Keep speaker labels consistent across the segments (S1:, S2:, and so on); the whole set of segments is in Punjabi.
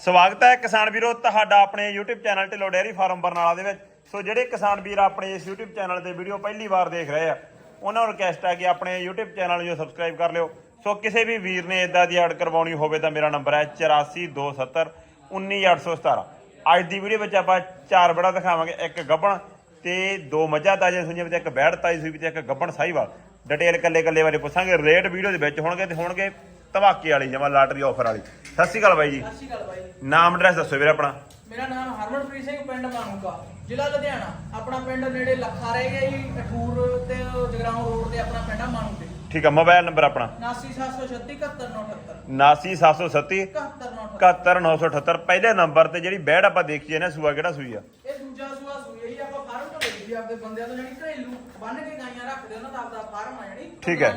S1: ਸਵਾਗਤ ਹੈ ਕਿਸਾਨ ਵੀਰੋ, ਤੁਹਾਡਾ ਆਪਣੇ YouTube channel Dhillon dairy farm Barnala ਦੇ ਵਿੱਚ। ਸੋ ਜਿਹੜੇ ਕਿਸਾਨ ਵੀਰ ਆਪਣੇ ਇਸ YouTube ਚੈਨਲ ਤੇ ਵੀਡੀਓ ਪਹਿਲੀ ਵਾਰ ਦੇਖ ਰਹੇ ਆ, ਉਹਨਾਂ ਨੂੰ ਰਿਕਵੈਸਟ ਆ ਕਿ ਆਪਣੇ YouTube ਚੈਨਲ ਨੂੰ ਸਬਸਕ੍ਰਾਈਬ ਕਰ ਲਿਓ। ਸੋ ਕਿਸੇ ਵੀ ਵੀਰ ਨੇ ਇਦਾਂ ਦੀ ਐਡ ਕਰਵਾਉਣੀ ਹੋਵੇ ਤਾਂ ਮੇਰਾ ਨੰਬਰ ਹੈ 8427 19817 ਅੱਜ ਦੀ ਵੀਡੀਓ ਵਿੱਚ ਆਪਾਂ ਚਾਰ ਬੜਾ ਦਿਖਾਵਾਂਗੇ, ਇੱਕ ਗੱਬਣ ਤੇ ਦੋ ਮੱਝਾਂ ਤਾਜ਼ੀਆਂ ਸੂਈਆਂ ਵਿੱਚ, ਇੱਕ ਬੈੜ ਤਾਜ਼ੀ ਸੂਈ ਵਿੱਚ, ਇੱਕ ਗੱਬਣ ਸਾਹੀਵਾਲ। ਡਿਟੇਲ ਕੱਲੇ ਕੱਲੇ ਬਾਰੇ ਪੁੱਛਾਂਗੇ ਰੇਟ ਵੀਡੀਓ ਦੇ ਵਿੱਚ ਹੋਣਗੇ ਤੇ ਹੋਣਗੇ। ਧਮਾਕੇ ਵਾਲੀ ਜਮਾ ਲਾਟਰੀ ਆਫਰ ਵਾਲੀ। ਸਤਿ ਸ਼੍ਰੀ ਅਕਾਲ ਬਾਈ ਜੀ।
S2: ਸਤਿ ਸ਼੍ਰੀ ਅਕਾਲ ਬਾਈ।
S1: ਨਾਮ ਐਡਰੈਸ ਦੱਸੋ ਵੀਰੇ ਆਪਣਾ।
S2: ਮੇਰਾ ਨਾਮ ਹਰਮਨਪ੍ਰੀਤ ਸਿੰਘ ਪਿੰਡ ਮਾਨੂਕਾ ਜ਼ਿਲ੍ਹਾ ਲੁਧਿਆਣਾ। ਆਪਣਾ ਪਿੰਡ ਨੇੜੇ ਲੱਖਾ ਰਹਿ ਗਿਆ ਜੀ ਅਠੂਰ ਤੇ ਜਗਰਾਉਂ ਰੋਡ ਤੇ ਆਪਣਾ ਪਿੰਡ ਆ
S1: ਠੀਕ ਆ ਮੋਬਾਈਲ ਨੰਬਰ ਆਪਣਾ।
S2: 89736 71978
S1: 79737
S2: 71978
S1: 71978 ਪਹਿਲੇ ਨੰਬਰ ਤੇ ਜਿਹੜੀ ਬੈੜ ਆਪਾਂ ਦੇਖੀ ਨੇ ਸੂਆ ਕਿਹੜਾ ਸੂਈ ਆ?
S2: ਇਹ ਦੂਜਾ ਸੂਆ ਸੂਈ ਜੀ ਆਪਾਂ ਫਾਰਮ ਤੋਂ ਲਈ ਜੀ ਆਪਦੇ ਬੰਦਿਆਂ ਤੋਂ ਜਾਨੀ ਘਰੇਲੂ ਬੰਨ ਕੇ ਗਾਈਆਂ ਰੱਖਦੇ ਉਹਨਾਂ ਦਾ ਆਪਦਾ ਫਾਰਮ ਆ ਜਾਨੀ
S1: ਠੀਕ ਹੈ।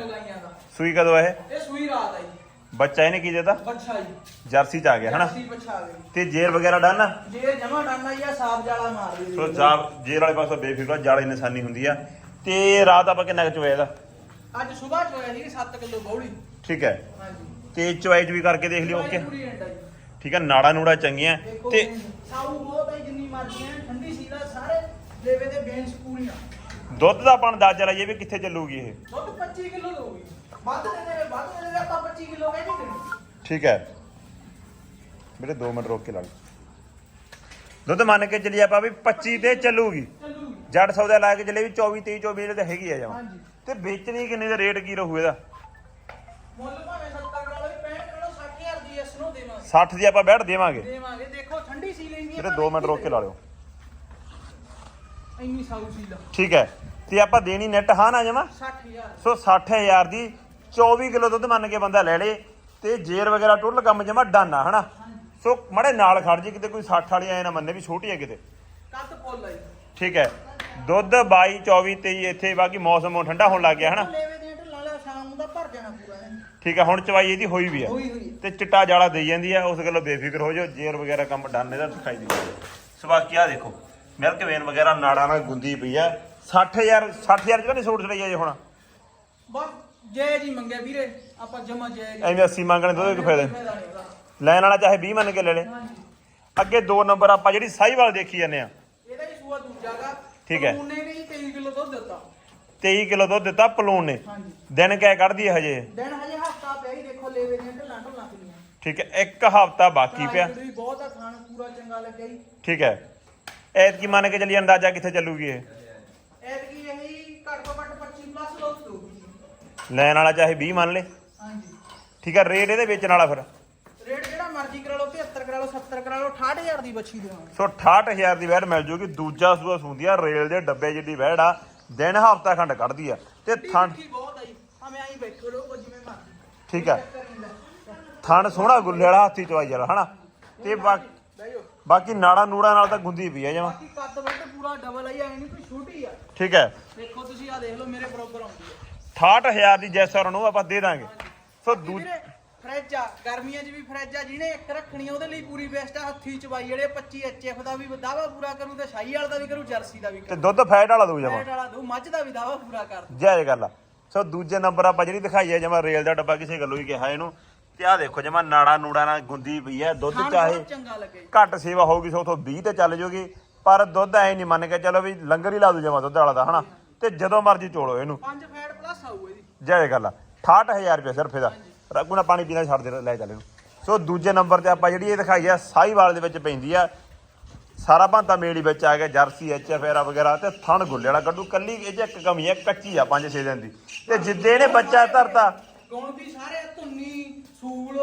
S1: ਸੂਈ ਕਦੋਂ ਇਹ?
S2: ਇਹ ਸੂਈ ਰਾਤ ਆ ਜੀ।
S1: ਬੱਚਾ ਇਹਨੇ ਕੀ ਦਿੱਤਾ?
S2: ਬੱਚਾ ਜੀ।
S1: ਜਰਸੀ ਚ ਆ ਗਿਆ ਹਨਾ?
S2: ਜਰਸੀ ਬੱਚਾ ਆ ਗਈ
S1: ਤੇ ਜੇਰ ਵਗੈਰਾ ਡਨ ਆ?
S2: ਜੇ ਜਮਾ ਡਾਨਾ ਜਾਂ ਸਾਫ਼ ਜਾਲਾ ਮਾਰ ਦੇ
S1: ਸੋ ਜਾਬ ਜੇਰ ਵਾਲੇ ਪਾਸੋਂ ਬੇਫਿਕਰ ਜਾਲੇ ਨਿਸ਼ਾਨੀ ਹੁੰਦੀ ਆ। ਤੇ ਰਾਤ ਆਪਾਂ ਕਿੰਨਾ ਕੁ ਚੋਇਆ ਇਹਦਾ?
S2: ਅੱਜ ਸਵੇਰ ਚੋਇਆ ਸੀ 7 ਕਿਲੋ ਬੌੜੀ
S1: ਠੀਕ ਹੈ।
S2: ਹਾਂਜੀ।
S1: ਤੇ ਚੁਆਈ ਚ ਵੀ ਕਰਕੇ ਦੇਖ ਲਿਓ ਓਕੇ।
S2: ਪੂਰੀ ਜੀ।
S1: ਠੀਕ ਹੈ ਨਾੜਾ ਨੂੜਾ ਚੰਗੀਆਂ।
S2: ਦੇਖੋ
S1: ਤੇ
S2: ਸਾਊ ਬਹੁਤ ਹੈ ਜਿੰਨੀ ਮਰਜ਼ੀ ਹੈ ਠੰਡੀ ਸੀ ਦਾ ਸਾਰੇ ਲੇਵੇ ਦੇ ਬੇਂਸ ਪੂਰੀਆਂ।
S1: ਦੁੱਧ ਦਾ ਆਪਾਂ ਅੰਦਾਜ਼ਾ ਲਾਈਏ ਵੀ ਕਿੱਥੇ ਚੱਲੂਗੀ ਇਹ?
S2: ਦੁੱਧ 25 ਕਿਲੋ ਦੋਗੀ ਵੱਧ ਦੇ ਦੇ ਵੱਧ ਦੇ ਦੇ ਆਪਾਂ 25 ਕਿਲੋ ਕਹਿ ਨਹੀਂ ਦੇਣੀ
S1: ਠੀਕ ਹੈ। ਵੀਰੇ 2 ਮਿੰਟ ਰੋਕ ਕੇ ਲਾ ਦੁੱਧ ਮੰਨ ਕੇ ਚੱਲੀ ਆਪਾਂ ਵੀ 25 ਤੇ ਚੱਲੂਗੀ।
S2: ਚੱਲੂਗੀ।
S1: ਜੱਟ ਸੌਦਾ ਲਾ ਕੇ ਚੱਲੇ ਵੀ 24 23 24 ਤੇ ਹੈਗੀ ਆ ਜਮਾ।
S2: ਹਾਂਜੀ।
S1: ਤੇ ਵੇਚਣੀ ਕਿੰਨੇ ਦਾ ਰੇਟ ਕੀ ਰਹੂ ਇਹਦਾ?
S2: ਮੁੱਲ ਭਾਵੇਂ 70 ਕਰਾ ਲਓ 65 ਕਰਾ ਲਓ 60000 ਦੀ ਇਸ ਨੂੰ ਦੇਵਾਂਗੇ।
S1: 60 ਦੀ ਆਪਾਂ ਬੈਠ ਦੇਵਾਂਗੇ।
S2: ਦੇਵਾਂਗੇ। ਦੇਖੋ ਠੰਡੀ ਸੀ ਲੈਣੀ
S1: ਵੀਰੇ 2 ਮਿੰਟ ਰੋਕ ਕੇ ਲਾ ਲਿਓ।
S2: ਇੰਨੀ ਸਾਊ ਸੀ ਲਾ।
S1: ਠੀਕ ਹੈ। ਤੇ ਆਪਾਂ ਦੇਣੀ ਨੈਟ ਹਾਂ ਨਾ ਜਮਾ?
S2: 60000
S1: ਸੋ 60000 ਦੀ 24 ਕਿਲੋ ਦੁੱਧ ਮੰਨ ਕੇ ਬੰਦਾ ਲੈ ਲੇ ਤੇ ਜੇਰ ਵਗੈਰਾ ਟੁੱਲ ਕੰਮ ਜਮਾ ਡਾਨਾ ਹਨਾ? ਸੋ ਮੜੇ ਨਾਲ ਖੜ ਜੇ ਕਿਤੇ ਕੋਈ 60 ਵਾਲੀ ਐ ਨਾ ਮੰਨੇ ਵੀ ਛੋਟੀ ਹੈ ਕਿਤੇ।
S2: ਕੱਦ
S1: ਠੀਕ ਹੈ। ਦੁੱਧ 22 24 23 ਇੱਥੇ ਬਾਕੀ ਮੌਸਮ ਹੁਣ ਠੰਡਾ ਹੋਣ ਲੱਗ ਗਿਆ ਹਨਾ?
S2: ਲੇਵੇ ਦੇ ਢਿੱਲਾ ਲਿਆ ਸ਼ਾਮ ਨੂੰ ਤਾਂ ਭਰ ਜਾਣਾ ਪੂਰਾ ਐਨ।
S1: ਠੀਕ ਹੈ ਹੁਣ ਚਵਾਈ ਇਹਦੀ ਹੋਈ ਵੀ ਹੈ
S2: ਹੋਈ ਹੋਈ।
S1: ਤੇ ਚਿੱਟਾ ਜਾਲਾ ਦੇਈ ਜਾਂਦੀ ਹੈ ਉਸ ਗੱਲੋਂ ਬੇਫਿਕਰ ਹੋ ਜਾਓ ਜੇਰ ਵਗੈਰਾ ਕੰਮ ਡਾਨੇ ਦਾ ਦਿਖਾਈ ਦੇ ਸੋ ਬਾਕੀ ਆ ਦੇਖੋ ਮਿਲਕ ਵੇਨ ਵਗੈਰਾ ਨਾੜਾਂ ਨਾਲ ਗੁੰਦੀ ਪਈ ਆ। 60000 60000 ਜਿਹੜਾ ਨਹੀਂ ਸੂਟ ਚੜਾਈ ਜੇ ਹੁਣ।
S2: ਬਸ ਜੈ ਜੀ ਮੰਗਿਆ ਵੀਰੇ ਆਪਾਂ ਜਮਾ ਜੈ ਜੀ।
S1: ਐਵੇਂ 80 ਮੰਗਣੇ ਤੋਂ ਕੀ ਫਾਇਦਾ
S2: ਨਹੀਂ।
S1: ਲੈਣ ਵਾਲਾ ਚਾਹੇ 20 ਮੰਨ ਕੇ ਲੈ ਲੇ।
S2: ਹਾਂਜੀ।
S1: ਅੱਗੇ ਦੋ ਨੰਬਰ ਆਪਾਂ ਜਿਹੜੀ ਸਾਈਵਾਲ ਦੇਖੀ ਜਾਂਦੇ ਆ।
S2: ਇਹਦਾ ਹੀ ਸੂਆ ਦੂਜਾ ਗਾ।
S1: ਠੀਕ ਹੈ।
S2: ਉਹਨੇ ਵੀ 23 ਕਿਲੋ ਦੁੱਧ ਦਿੱਤਾ।
S1: 23 ਕਿਲੋ ਦੁੱਧ ਦਿੱਤਾ ਪਲੂਨ। ਨੇ
S2: ਹਾਂਜੀ।
S1: ਦਿਨ ਕਿਆ ਕੱਢਦੀ ਹੈ ਹਜੇ?
S2: ਦਿਨ ਹਜੇ ਹਫਤਾ ਪਿਆ ਹੀ ਦੇਖੋ ਲੇਵੇ ਦੀਆਂ ਢਿੱਲਾਂ ਢੁੱਲਾਂ ਕਿੰਨੀਆਂ।
S1: ਠੀਕ ਹੈ ਇੱਕ ਹਫਤਾ ਬਾਕੀ ਪਿਆ।
S2: ਵੀ ਬਹੁਤ ਆ ਖਾਣ ਪੂਰਾ ਚੰਗਾ ਲੱਗਿਆ ਜੀ।
S1: ਠੀਕ ਹੈ। ਐਤ ਕੀ ਮੰਨ ਕੇ ਚੱਲੀ ਅੰਦਾਜ਼ਾ ਕਿੱਥੇ ਚੱਲੂਗੀ ਇਹ?
S2: ਐਤਕੀ ਇਹੀ ਘੱਟ ਤੋਂ ਘੱਟ 25 ਪਲੱਸ ਦੁੱਧ ਦਊਗੀ
S1: ਲੈਣ ਵਾਲਾ ਚਾਹੇ 20 ਮੰਨ ਲੇ।
S2: ਹਾਂਜੀ।
S1: ਠੀਕ ਹੈ ਰੇਟ ਇਹਦੇ ਵੇਚਣ ਵਾਲਾ ਫਿਰ।
S2: ਰੇਟ ਜਿਹੜਾ ਮਰਜ਼ੀ ਕਰਾ ਲਓ 75 ਕਰਾ ਲਓ 70 ਕਰਾ ਲਓ 68000 ਦੀ ਬੱਚੀ ਦੇਵਾਂਗੇ
S1: ਸੋ 68000 ਦੀ ਵੈੜ ਮਿਲ ਜੂਗੀ ਦੂਜਾ ਸੂਆ ਸੁੰਦੀ ਆ ਰੇਲ ਦੇ ਡੱਬੇ ਜਿੱਡੀ ਵੈੜ ਆ ਦਿਨ ਹਫਤਾ ਖੰਡ ਕੱਢਦੀ ਆ। ਤੇ ਥਣ
S2: ਬਹੁਤ ਆ ਜੀ ਭਾਵੇਂ ਆਈ ਬੈਠੋ ਲੋਕ ਜਿਵੇਂ ਮਰਜ਼ੀ।
S1: ਠੀਕ
S2: ਲੈ
S1: ਥਣ ਸੋਹਣਾ ਗੁੱਲੇ ਵਾਲਾ ਹੱਥੀ ਚਵਾਈ ਵਾਲਾ ਹਨਾ? ਤੇ ਬਾਕੀ ਬਾਕੀ ਨਾੜਾ ਨੂੜਾ ਨਾਲ ਤਾਂ ਗੁੰਦੀ ਪਈ ਆ ਜਮਾ।
S2: ਬਾਕੀ ਕੱਦ ਵੱਟ ਪੂਰਾ ਡਬਲ ਆਈ ਐ ਨਹੀਂ ਕੋਈ ਛੋਟੀ ਆ।
S1: ਠੀਕ ਹੈ
S2: ਦੇਖੋ ਤੁਸੀਂ ਆ ਦੇਖ ਲਓ ਮੇਰੇ ਬਰੋਬਰ ਆਉਂਦੀ ਆ।
S1: 68000 ਦੀ ਜੈਸਰ ਨੂੰ ਆਪਾਂ ਦੇ ਦਾਂਗੇ। ਸੋ ਦੂ
S2: ਵੀਰੇ ਫਰਿੱਜ ਆ ਗਰਮੀਆਂ 'ਚ ਵੀ ਫਰਿੱਜ ਆ ਜਿਹਨੇ ਇੱਕ ਰੱਖਣੀ ਆ ਉਹਦੇ ਲਈ ਪੂਰੀ ਬੈਸਟ ਆ ਹੱਥੀ ਚਵਾਈ ਜਿਹੜੇ 25 ਐਚਐਫ ਦਾ ਵੀ ਦਾਵਾ ਪੂਰਾ ਕਰੂ ਤੇ ਸ਼ਾਹੀ ਵਾਲਾ ਦਾ ਵੀ ਕਰੂ ਜਰਸੀ ਦਾ ਵੀ
S1: ਤੇ
S2: ਕਰੂ।
S1: ਦੁੱਧ ਫੈਟ ਵਾਲਾ ਦੂ ਜਮਾ।
S2: ਫੈਟ ਵਾਲਾ ਦੂ ਮੱਝ ਦਾ ਵੀ ਦਾਵਾ ਪੂਰਾ ਕਰ ਦੂ।
S1: ਜੈ ਗੱਲ ਆ। ਸੋ ਦੂਜੇ ਨੰਬਰ ਆਪਾਂ ਜਿਹੜੀ ਦਿਖਾਈ ਹੈ ਜਮਾ ਰੇਲ ਦਾ ਡੱਬਾ ਕਿਸੇ ਗੱਲੋਂ ਹੀ ਕਿਹਾ ਇਹਨੂੰ। ਤੇ ਆਹ ਦੇਖੋ ਜਮਾ ਨਾੜਾ ਨੂੜਾ ਨਾਲ ਗੁੰਦੀ ਪਈ ਹੈ ਦੁੱਧ
S2: ਖਾਣ
S1: ਚਾਹੇ
S2: ਬਹੁਤ ਚੰਗਾ ਲੱਗੇ। ਜੀ।
S1: ਘੱਟ ਸੇਵਾ ਹੋਊਗੀ ਸੋ ਉਥੋਂ 20 ਤੇ ਚੱਲ ਜੂਗੀ। ਪਰ ਦੁੱਧ ਐ ਨਹੀਂ ਮੰਨ ਕੇ ਚਲੋ ਵੀ ਲੰਗਰ ਹੀ ਲਾ ਦੂ ਜਮਾ ਦੁੱਧ ਵਾਲਾ ਦਾ ਹਨਾ? ਤੇ ਜਦੋਂ ਮਰਜ਼ੀ ਚੋਲੋ ਇਹਨੂੰ।
S2: ਪੰਜ ਫੈਟ ਪਲੱਸ ਆਊ ਇਹਦੀ
S1: ਜੈ ਗੱਲ ਆ। 68000 ਰੁਪਏ ਸਿਰਫ ਇਹਦਾ। ਰਗੂ ਨਾਲ ਪਾਣੀ ਪੀਣਾ ਛੱਡ ਦੇ ਲੈ ਚੱਲ ਇਹਨੂੰ। ਸੋ ਦੂਜੇ ਨੰਬਰ ਤੇ ਆਪਾਂ ਜਿਹੜੀ ਇਹ ਦਿਖਾਈ ਆ ਸਾਈਵਾਲ ਦੇ ਵਿੱਚ ਪੈਂਦੀ ਆ। ਸਾਰਾ ਭਾਂਤਾ ਮੇਲੀ ਵਿੱਚ ਆ ਗਿਆ ਜਰਸੀ ਐਚਐਫ ਐਰਾ ਵਗੈਰਾ ਤੇ ਥਣ ਗੁੱਲੇ ਵਾਲਾ ਕੱਢੂ ਕੱਲੀ ਇਹ 'ਚ ਇੱਕ ਕਮੀ ਆ ਕੱਚੀ ਆ 5-6 ਦਿਨ ਦੀ। ਤੇ ਜਿੱਦੇ ਇਹਨੇ ਬੱਚਾ ਧਰਤਾ
S2: ਗੌਣ ਵੀ ਸਾਰੇ ਧੁੰਨੀ ਸੂਲ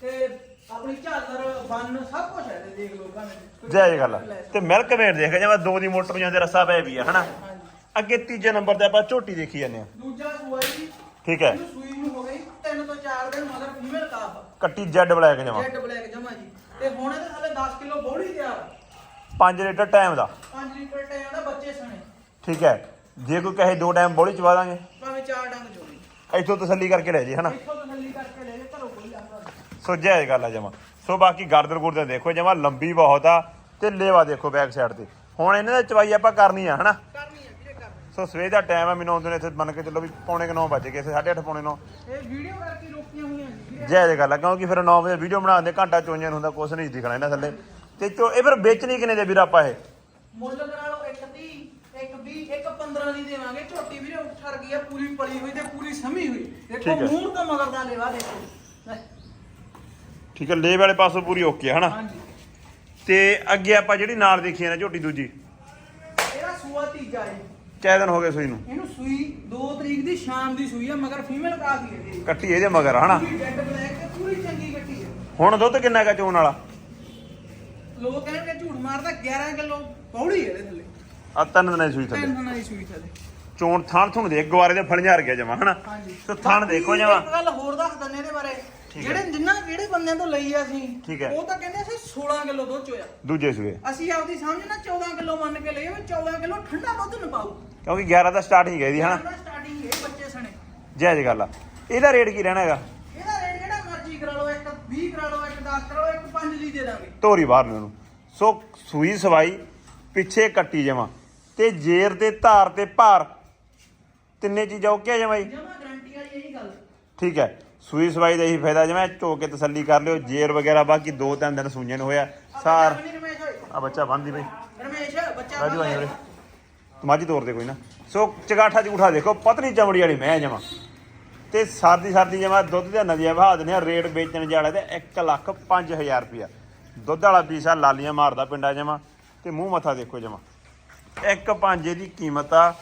S2: ਤੇ ਆਪਣੀ ਝਾਲਰ ਬੰਨ ਸਭ ਕੁਝ ਹੈ ਦੇਖ ਲਓ ਭਾਵੇਂ
S1: ਜੈ ਗੱਲ ਆ। ਤੇ ਮਿਲਕ ਵੇਟ ਦੇਖ ਜਿਵੇਂ ਦੋ ਦੀ ਮੋਟਰ ਜਾਂ ਦੇ ਰਸਾ ਪੈ ਵੀ ਆ ਹਨਾ? ਅੱਗੇ ਤੀਜੇ ਨੰਬਰ ਤੇ ਆਪਾਂ ਝੋਟੀ ਦੇਖੀ ਜਾਂਦੇ ਆ।
S2: ਦੂਜਾ ਜੀ
S1: ਠੀਕ ਹੈ।
S2: ਇਹਨੂੰ ਸੂਈ ਨੂੰ ਹੋ ਗਈ ਤਿੰਨ ਤੋਂ ਚਾਰ ਦਿਨ ਮਗਰ ਫੀਮੇਲ ਕਾਫ।
S1: ਕੱਟੀ ਜੈਡ ਬਲੈਕ ਜਮਾ।
S2: ਜੈਡ ਬਲੈਕ ਜਮਾ ਜੀ। ਤੇ ਹੁਣ ਇਹਦੇ ਥੱਲੇ 10 ਕਿਲੋ ਬੋੜੀ ਤਿਆਰ।
S1: 5 ਲੀਟਰ ਟਾਈਮ ਦਾ।
S2: 5 ਲੀਟਰ ਟਾਈਮ ਦਾ ਬੱਚੇ ਸਣੇ।
S1: ਠੀਕ ਹੈ। ਜੇ ਕੋਈ ਕਹੇ ਦੋ ਟਾਈਮ ਬੋਲੀ ਚਵਾ ਦਾਂਗੇ।
S2: ਭਾਵੇਂ ਚਾਰ ਡੰਗ ਜੋੜੀ
S1: ਇੱਥੋਂ ਤਸੱਲੀ ਕਰਕੇ ਲੈ ਜੇ ਹਨਾ?
S2: ਇੱਥੋਂ ਤਸੱਲੀ ਕਰਕੇ ਲੈ ਲੈ ਘਰੋਂ ਕੋਈ ਆਉਂਦਾ
S1: ਸੋ ਜੈ ਗੱਲ ਆ ਜਮਾ। ਸੋ ਬਾਕੀ ਗਰਦਰ ਗੁਰਦਰ ਦੇਖੋ ਜਮਾ ਲੰਬੀ ਬਹੁਤ ਆ ਤੇ ਲੇਵਾ ਦੇਖੋ ਬੈਕ ਸਾਈਡ ਤੇ। ਹੁਣ ਇਹਨਾਂ ਦੀ ਚਵਾਈ ਆਪਾਂ ਕਰਨੀ ਆ ਹਨਾ?
S2: ਕਰਨੀ
S1: ਸੋ ਸਵੇਰ ਦਾ ਟਾਈਮ ਆ ਮੈਨੂੰ ਆਉਂਦੇ ਨੇ ਇੱਥੇ ਮੰਨ ਕੇ ਚੱਲੋ ਵੀ ਪੌਣੇ 9 ਵਜੇ ਗਏ 8:30 ਪੌਣੇ 9
S2: ਇਹ ਵੀਡੀਓ ਕਰਕੇ ਰੋਕੀਆਂ ਹੋਈਆਂ ਜੀ
S1: ਜੈ ਜੈ ਗੱਲ ਆ ਕਿਉਂਕਿ ਫਿਰ 9 ਵਜੇ ਵੀਡੀਓ ਬਣਾਉਂਦੇ ਘੰਟਾ ਚੋਈਆਂ ਹੁੰਦਾ ਕੁਛ ਨਹੀਂ ਦਿਖਣਾ ਇਹਨਾਂ ਥੱਲੇ। ਤੇ ਚੋ ਇਹ ਫਿਰ ਵੇਚਣੀ ਕਿਨੇ ਦੇ ਵੀਰ ਆਪਾਂ ਇਹ?
S2: ਮੁੱਲ ਕਰਾ ਲਓ 130 120 115 ਦੀ ਦੇਵਾਂਗੇ। ਝੋਟੀ ਵੀਰੇ ਉੱਠਰ ਗਈ ਆ ਪੂਰੀ ਪਲੀ ਹੋਈ ਤੇ ਪੂਰੀ ਸਮੀ ਹੋਈ। ਦੇਖੋ
S1: ਠੀਕ ਹੈ।
S2: ਮੂੰਹ ਤੋਂ ਮਗਰ ਦਾ ਲੈਵਾ ਦੇਖੋ। ਲੈ,
S1: ਠੀਕ ਹੈ ਲੇ ਵਾਲੇ ਪਾਸੋਂ ਪੂਰੀ ਓਕੇ ਹਨਾ?
S2: ਹਾਂਜੀ।
S1: ਤੇ ਅੱਗੇ ਆਪਾਂ ਜਿਹੜੀ ਨਾਲ ਦੇਖੀ ਹੈ ਨਾ ਝੋਟੀ ਦੂਜੀ?
S2: ਇਹਦਾ ਸੂਆ ਤੀਜਾ ਹੈ
S1: ਦਿਨ ਹੋ ਗਏ ਸੂਈ ਨੂੰ।
S2: ਇਹਨੂੰ ਸੂਈ 2 ਤਰੀਕ ਦੀ ਸ਼ਾਮ ਦੀ ਸੂਈ ਆ ਮਗਰ ਫੀਮੇਲ ਕਾਫੀ ਹੈ ਜੀ
S1: ਕੱਟੀ ਇਹਦੇ ਮਗਰ ਹਨਾ?
S2: ਪੂਰੀ ਡੈਡ ਬਲੈਕ ਤੇ ਪੂਰੀ ਚੰਗੀ ਕੱਟੀ ਹੈ
S1: ਹੁਣ ਦੁੱਧ ਕਿੰਨਾ ਕਾ ਚੋਣ ਵਾਲਾ?
S2: ਲੋਕ ਕਹਿੰਦੇ ਝੂਠ ਮਾਰਦਾ 11 ਕਿਲੋ ਪੌੜੀ ਹੈ ਇਹਦੇ ਥੱਲੇ।
S1: ਆ ਤਿੰਨ ਦਿਨਾਂ ਦੀ ਸੂਈ ਥੱਲੇ।
S2: ਤਿੰਨ ਦਿਨਾਂ ਦੀ ਸੂਈ ਥੱਲੇ।
S1: ਚੋਣ ਥਾਣ ਥੁਣ ਦੇ ਗਵਾਰੇ ਦੇ ਫਲੀਆਂ ਗਿਆ ਜਮਾ ਹਨਾ?
S2: ਹਾਂਜੀ।
S1: ਸੋ ਥਾਣ ਦੇਖੋ ਜਮਾ।
S2: ਇੱਕ ਗੱਲ ਹੋਰ ਦੱਸ ਦਿੰਦੇ ਇਹਦੇ ਬਾਰੇ।
S1: ਠੀਕ ਹੈ।
S2: ਜਿਹੜੇ ਜਿੰਨਾ ਜਿਹੜੇ ਬੰਦਿਆਂ ਤੋਂ ਲਈ ਆ ਅਸੀਂ
S1: ਠੀਕ ਹੈ।
S2: ਉਹ ਤਾਂ ਕਹਿੰਦੇ ਅਸੀਂ 16 ਕਿਲੋ ਦੁੱਧ ਚੋਇਆ।
S1: ਦੂਜੇ ਸੂਏ।
S2: ਅਸੀਂ ਆਪਦੀ ਸਮਝ ਨਾ 14 ਕਿਲੋ ਮੰਨ ਕੇ ਲਈਏ ਵੀ 14 ਕਿਲੋ ਠੰਡਾ ਦੁੱਧ ਨਾ ਪਾਓ।
S1: ਕਿਉਂਕਿ 11 ਦਾ ਸਟਾਰਟ ਹੀ ਗਈ ਦੀ ਹਨਾ?
S2: ਸਟਾਰਟਿੰਗ ਇਹ ਬੱਚੇ ਸਣੇ।
S1: ਜੈ ਜੈ ਗੱਲ ਆ। ਇਹਦਾ ਰੇਟ ਕੀ ਰਹਿਣਾ ਹੈਗਾ?
S2: ਇਹਦਾ ਰੇਟ ਜਿਹੜਾ ਮਰਜ਼ੀ ਕਰਾ ਲਓ ਇੱਕ 20 ਕਰਾ ਲਓ ਇੱਕ 10 ਕਰਾ ਲਓ ਇੱਕ 5 ਲਈ ਦੇ ਦਾਂਗੇ।
S1: ਧੋਰੀ ਬਾਹਰ ਨੂੰ ਇਹਨੂੰ। ਸੋ ਸੂਈ ਸਵਾਈ ਪਿੱਛੇ ਕੱਟੀ ਜਮਾ। ਤੇ ਜੇਰ ਤੇ ਧਾਰ ਤੇ ਭਾਰ ਤਿੰਨੇ ਚੀਜ਼ਾਂ ਓਕੇ ਆ ਜਮਾ ਜੀ?
S2: ਜਮਾ ਗਾਰੰਟੀ ਵਾਲੀ ਇਹੀ ਗੱਲ।
S1: ਠੀਕ ਹੈ। ਸੂਈ ਸਵਾਈ ਦਾ ਇਹੀ ਫਾਇਦਾ ਜਮਾ ਝੋ ਕੇ ਤਸੱਲੀ ਕਰ ਲਿਓ ਜੇਰ ਵਗੈਰਾ ਬਾਕੀ ਦੋ ਤਿੰਨ ਦਿਨ ਸੂਈਆਂ ਨੂੰ ਹੋਇਆ। ਸਾਰ। ਆ ਬੱਚਾ ਬੰਦੀ ਬਈ
S2: ਰਮੇਸ਼ ਬੱਚਾ
S1: ਰਾਜੂ ਆਈ ਵੀਰੇ
S2: ਹੈ।
S1: ਮਾਝੀ ਤੋਰ ਦੇ ਕੋਈ ਨਾ। ਸੋ ਚਗਾਠਾ ਝੂਠਾ ਦੇਖੋ ਪਤਲੀ ਚਮੜੀ ਵਾਲੀ ਮੈਂ ਜਮਾ। ਤੇ ਸਰਦੀ ਸਰਦੀ ਜਮਾ ਦੁੱਧ ਦੇ ਨਦੀਆਂ ਵਹਾ ਦਿੰਦੇ ਆ ਰੇਟ ਵੇਚਣ ਜਾਲੇ ਤੇ 1 ਲੱਖ 5000 ਰੁਪਿਆ ਦੁੱਧ ਵਾਲਾ ਪੀਸਾ ਲਾਲੀਆਂ ਮਾਰਦਾ ਪਿੰਡਾ ਜਮਾ। ਤੇ ਮੂੰਹ ਮੱਥਾ ਦੇਖੋ ਜਮਾ। ਇੱਕ ਪੰਜੇ ਦੀ ਕੀਮਤ ਆ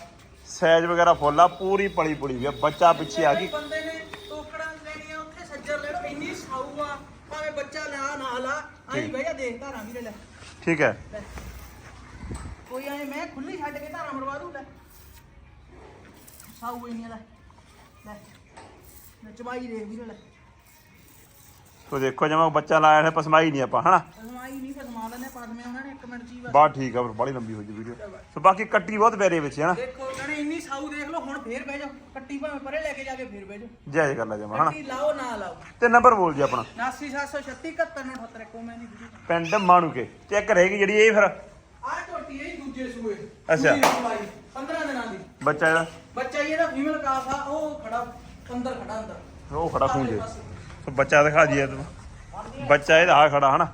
S1: ਸਾਈਜ਼ ਵਗੈਰਾ ਫੁੱਲ ਆ ਪੂਰੀ ਪਲੀ ਪੁਲੀ ਵੀ ਬੱਚਾ ਪਿੱਛੇ ਆ ਗਈ।
S2: ਨਾ ਲਾ ਆਈ
S1: ਠੀਕ।
S2: ਬਹਿ ਜਾ ਦੇਖ ਧਾਰਾਂ ਵੀਰੇ ਲੈ
S1: ਠੀਕ ਹੈ।
S2: ਲੈ। ਕੋਈ ਆਏ ਮੈਂ ਖੁੱਲੀ ਛੱਡ ਕੇ ਧਾਰਾਂ ਮਰਵਾ ਦੂੰ ਲੈ। ਸਾਊ ਇੰਨੀ ਲੈ ਲੈ। ਲੈ ਚਬਾਈ ਦੇਖ ਵੀਰੇ ਲੈ
S1: ਸੋ ਦੇਖੋ ਜਮਾ ਬੱਚਾ ਲਾਇਆ ਹੈ ਪਸਮਾਈ ਨਹੀਂ ਆਪਾਂ ਹਨਾ?
S2: ਪਸਮਾਈ ਨਹੀਂ ਪਸਮਾ ਲੈਣੇ ਪਸਮੇ ਉਹਨਾਂ ਨੇ 1 ਮਿੰਟ ਹੀ ਬਸ।
S1: ਠੀਕ ਆ ਬੜੀ ਲੰਬੀ ਹੋ ਜੀ ਵੀਡੀਓ ਸੋ ਬਾਕੀ ਕੱਟੀ ਬਹੁਤ ਪਿਆਰੀ ਵਿੱਚ ਹੈ ਨਾ
S2: ਦੇਖੋ ਕਹਣੇ ਇੰਨੀ ਸਾਊ ਦੇਖ ਲਓ ਹੁਣ ਫੇਰ ਬਹਿ ਜਾਓ ਕੱਟੀ ਭਾਵੇਂ ਪਰੇ ਲੈ ਕੇ ਜਾ ਕੇ ਫੇਰ ਬਹਿ ਜਾਓ।
S1: ਜੈ ਜੈ ਗੱਲ ਆ ਜਮਾ ਹਨਾ?
S2: ਕੱਟੀ ਲਾਓ ਨਾ ਲਾਓ।
S1: ਤੇ ਨੰਬਰ ਬੋਲ ਜੀ ਆਪਣਾ।
S2: 89736 7178 ਕੋ ਮੈਂ ਨਹੀਂ ਵੀਡੀਓ
S1: ਪਿੰਡ ਮਾਣੂਕੇ ਚੈੱਕ ਰਹੇਗੀ ਜਿਹੜੀ ਇਹ ਫਿਰ?
S2: ਆ ਝੋਟੀ ਹੈ ਜੀ ਦੂਜੇ ਸੂਏ।
S1: ਅੱਛਾ।
S2: ਦੂਜੀ ਸੂਆਈ, 15 ਦਿਨਾਂ ਦੀ।
S1: ਬੱਚਾ ਇਹਦਾ
S2: ਬੱਚਾ ਜੀ ਇਹਦਾ ਫੀਮੇਲ ਕਾਫ ਆ ਉਹ ਖੜਾ ਅੰਦਰ ਖੜਾ ਅੰਦਰ।
S1: ਉਹ ਖੜਾ ਖੂੰਜੇ ਸੋ ਬੱਚਾ ਦਿਖਾ ਦਈਏ ਤੂੰ ਬੱਚਾ ਇਹਦਾ ਆ ਖੜਾ ਹਨਾ?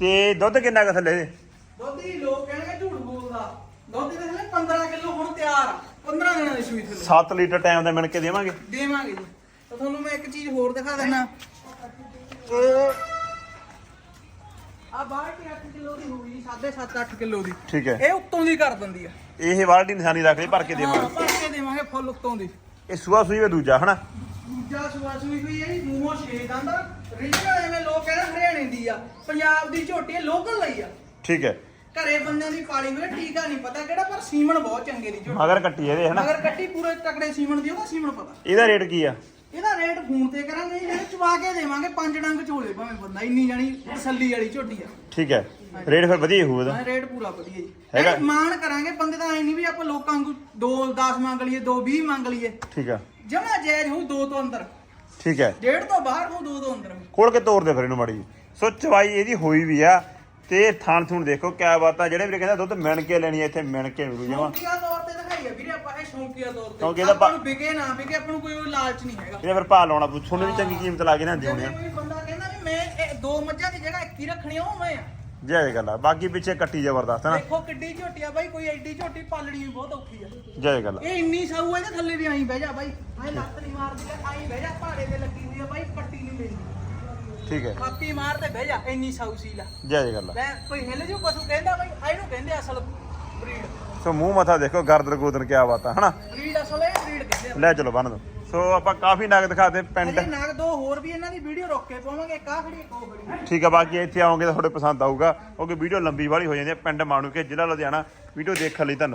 S1: ਤੇ ਦੁੱਧ ਕਿੰਨਾ ਕੁ ਥੱਲੇ ਇਹਦੇ?
S2: ਦੁੱਧ ਦੀ ਲੋਕ ਕਹਿਣਗੇ ਝੂਠ ਬੋਲਦਾ। ਦੁੱਧ ਦੇ 15 ਕਿਲੋ ਹੁਣ ਤਿਆਰ ਆ। 15 ਦਿਨਾਂ ਦੀ ਸੂਈ ਥੱਲੇ।
S1: 7 ਲੀਟਰ ਟਾਈਮ ਦਾ ਮਿਣ ਕੇ ਦੇਵਾਂਗੇ।
S2: ਦੇਵਾਂਗੇ ਜੀ। ਤਾਂ ਤੁਹਾਨੂੰ ਮੈਂ ਇੱਕ ਚੀਜ਼ ਹੋਰ ਦਿਖਾ ਦੇਣਾ ਇਹ ਆ ਬਾਲਟੀ 8 ਕਿਲੋ ਦੀ ਹੋਈ 7.5 8 ਕਿਲੋ ਦੀ।
S1: ਠੀਕ ਹੈ।
S2: ਇਹ ਉੱਤੋਂ ਦੀ ਕਰ ਦਿੰਦੀ ਆ।
S1: ਇਹ ਬਾਲਟੀ ਨਿਸ਼ਾਨੀ ਰੱਖ ਲਈ ਭਰ ਕੇ
S2: ਹਾਂ
S1: ਦੇਵਾਂਗੇ।
S2: ਭਰ ਕੇ ਦੇਵਾਂਗੇ ਫੁੱਲ ਉੱਤੋਂ ਦੀ।
S1: ਇਹ ਸੂਆ ਸੂਈ ਵੇ ਦੂਜਾ ਹਨਾ?
S2: ਦੂਜਾ ਸੂਆ ਸੂਈ ਹੋਈ ਹੈ ਜੀ ਮੂੰਹੋਂ ਛੇ ਦੰਦ ਰੀਜਨਲ ਐਵੇਂ ਲੋਕ ਕਹਿੰਦੇ ਹਰਿਆਣੇ ਦੀ ਆ ਪੰਜਾਬ ਦੀ ਝੋਟੀ ਹੈ ਲੋਕਲ ਲਈ ਆ।
S1: ਠੀਕ ਹੈ।
S2: ਘਰੇ ਬੰਦਿਆਂ ਦੀ ਪਾਲੀ ਹੋਈ ਟੀਕਾ ਨਹੀਂ ਪਤਾ ਕਿਹੜਾ ਪਰ ਸੀਮਨ ਬਹੁਤ ਚੰਗੇ ਦੀ ਝੋਟੀ।
S1: ਮਗਰ ਕੱਟੀ ਇਹਦੇ ਹਨਾ?
S2: ਅਗਰ ਕੱਟੀ ਪੂਰੇ ਤਕੜੇ ਸੀਮਨ ਦੀ ਉਹਦਾ ਸੀਮਨ ਪਤਾ।
S1: ਇਹਦਾ ਰੇਟ ਕੀ ਆ?
S2: ਇਹਦਾ ਰੇਟ ਫੋਨ ਤੇ ਕਰਾਂਗੇ ਜਿਹੜੇ ਚਵਾ ਕੇ ਦੇਵਾਂਗੇ ਪੰਜ ਡੰਗ ਝੋਲੇ ਭਾਵੇਂ ਬੰਦਾ ਇੰਨੀ ਜਾਣੀ ਤਸੱਲੀ ਵਾਲੀ ਝੋਟੀ ਆ।
S1: ਠੀਕ ਹੈ ਰੇਟ ਫਿਰ ਵਧੀਆ ਹੀ ਹੋਊ ਇਹਦਾ।
S2: ਹਾਂ ਰੇਟ ਪੂਰਾ ਵਧੀਆ ਜੀ।
S1: ਹੈਗਾ?
S2: ਇਹ ਮਾਣ ਕਰਾਂਗੇ ਬੰਦੇ ਤਾਂ ਐ ਨਹੀਂ ਵੀ ਆਪਾਂ ਲੋਕਾਂ ਨੂੰ 2 10 ਮੰਗ ਲਈਏ 2 20 ਮੰਗ ਲਈਏ।
S1: ਠੀਕ ਆ।
S2: ਜਮਾ ਜਾਇਜ਼ ਹੋਊ ਦੋ ਤੋਂ ਅੰਦਰ।
S1: ਠੀਕ ਹੈ
S2: ਡੇਢ ਤੋਂ ਬਾਹਰ ਹੋਊ ਦੋ ਤੋਂ ਅੰਦਰ।
S1: ਖੋਲ ਕੇ ਤੋੜ ਦੇ ਫਿਰ ਇਹਨੂੰ ਮਾੜੀ ਜਿਹੀ। ਸੋ ਚਵਾਈ ਇਹਦੀ ਹੋਈ ਵੀ ਆ। ਤੇ ਥਾਣ ਥੂਣ ਦੇਖੋ ਕਿਆ ਬਾਤਾਂ ਜਿਹੜੇ ਵੀਰੇ ਕਹਿੰਦਾ ਦੁੱਧ ਮਿਣ ਕੇ ਲੈਣੀ ਆ, ਇੱਥੇ ਮਿਣ ਕੇ ਮਿਲੂ ਜਮਾ
S2: ਸ਼ੌਂਕੀਆ ਤੌਰ ਤੇ ਦਿਖਾਈ ਆ ਵੀਰੇ ਆਪਾਂ ਇਹ ਸ਼ੌਂਕੀਆ ਤੌਰ ਤੇ।
S1: ਕਿਉਂਕਿ ਇਹਦਾ
S2: ਆਪਾਂ
S1: ਭਾ-
S2: ਨੂੰ ਵਿਕੇ ਨਾ ਵਿਕੇ ਆਪਾਂ ਨੂੰ ਕੋਈ ਉਹ ਲਾਲਚ ਨਹੀਂ ਹੈਗਾ।
S1: ਇਹਦਾ ਫਿਰ ਭਾਅ ਲਾਉਣਾ ਪਊ ਤੁਹਾਨੂੰ ਵੀ ਚੰਗੀ ਕੀਮਤ ਲਾ ਕੇ ਨਾ ਦਿਉਣੇ
S2: ਜਿਵੇਂ
S1: ਆ
S2: ਕੋਈ ਬੰਦਾ ਕਹਿੰਦਾ ਵੀ ਮੈਂ ਇਹ ਦੋ ਮੱਝਾਂ ਦੀ ਜਗ੍ਹਾ ਇੱਕ ਹੀ ਰੱਖਣੀ ਆ ਉਹ ਮੈਂ ਆ।
S1: ਜੈ ਜੈ ਗੱਲ ਆ ਬਾਕੀ ਪਿੱਛੇ ਕੱਟੀ ਜ਼ਬਰਦਸਤ ਹੈ ਨਾ?
S2: ਦੇਖੋ ਕਿੱਡੀ ਝੋਟੀ ਆ ਬਾਈ ਕੋਈ ਐਡੀ ਝੋਟੀ ਪਾਲਣੀ ਵੀ ਬਹੁਤ ਔਖੀ ਆ।
S1: ਜੈ ਜੈ ਗੱਲ। ਆ
S2: ਇਹ ਇੰਨੀ ਸਾਊ ਆ ਇਹਦੇ ਥੱਲੇ ਵੀ ਆਈ ਬਹਿ ਜਾ ਬਾਈ। ਆਈ ਲੱਤ ਨਹੀਂ ਮਾਰਦੀ ਲੈ ਆਈ ਬਹਿ ਜਾ ਪਹਾੜੇ ਤੇ ਲੱਗੀ ਹੋਈ ਆ ਬਾਈ ਪੱਟੀ ਨਹੀਂ ਮਿਲਦੀ
S1: ਠੀਕ ਹੈ।
S2: ਕਾਪੀ ਮਾਰ ਤੇ ਬਹਿ ਜਾ ਇੰਨੀ ਸਾਊ ਸੀ ਲਾ
S1: ਜੈ ਜੈ ਗੱਲ ਆ
S2: ਲੈ ਕੋਈ ਹਿੱਲ ਜੂ ਪਸ਼ੂ ਕਹਿੰਦਾ ਬਾਈ ਆ ਇਹਨੂੰ ਕਹਿੰਦੇ ਅਸਲ ਬਰੀਡ।
S1: ਸੋ ਮੂੰਹ ਮੱਥਾ ਦੇਖੋ ਗਰਦਨ ਗੋਦਨ ਕਿਆ ਬਾਤਾਂ ਹਨਾ?
S2: ਬਰੀਡ ਅਸਲ ਇਹ ਬਰੀਡ ਕਹਿੰਦੇ ਆ
S1: ਲੈ ਚਲੋ ਬੰਨ ਦੋ। ਸੋ ਆਪਾਂ ਕਾਫੀ ਨਗ ਦਿਖਾਤੇ ਪਿੰਡ।
S2: ਅਜੇ ਨਾਗ ਦੋ ਹੋਰ ਵੀ ਇਹਨਾਂ ਦੀ ਵੀਡੀਓ ਰੋਕ ਕੇ ਪਾਵਾਂਗੇ ਇੱਕ ਆਹ ਖੜੀ ਇੱਕ ਉਹ ਖੜੀ।
S1: ਠੀਕ ਆ ਬਾਕੀ ਇੱਥੇ ਆਓਗੇ ਤਾਂ ਤੁਹਾਡੇ ਪਸੰਦ ਆਊਗਾ ਕਿਉਂਕਿ ਵੀਡੀਓ ਲੰਬੀ ਵਾਲੀ ਹੋ ਜਾਂਦੀ ਹੈ ਪਿੰਡ ਮਾਣੂ ਕੇ ਜ਼ਿਲ੍ਹਾ ਲੁਧਿਆਣਾ। ਵੀਡੀਓ ਦੇਖਣ ਲਈ ਧੰਨਵਾਦ।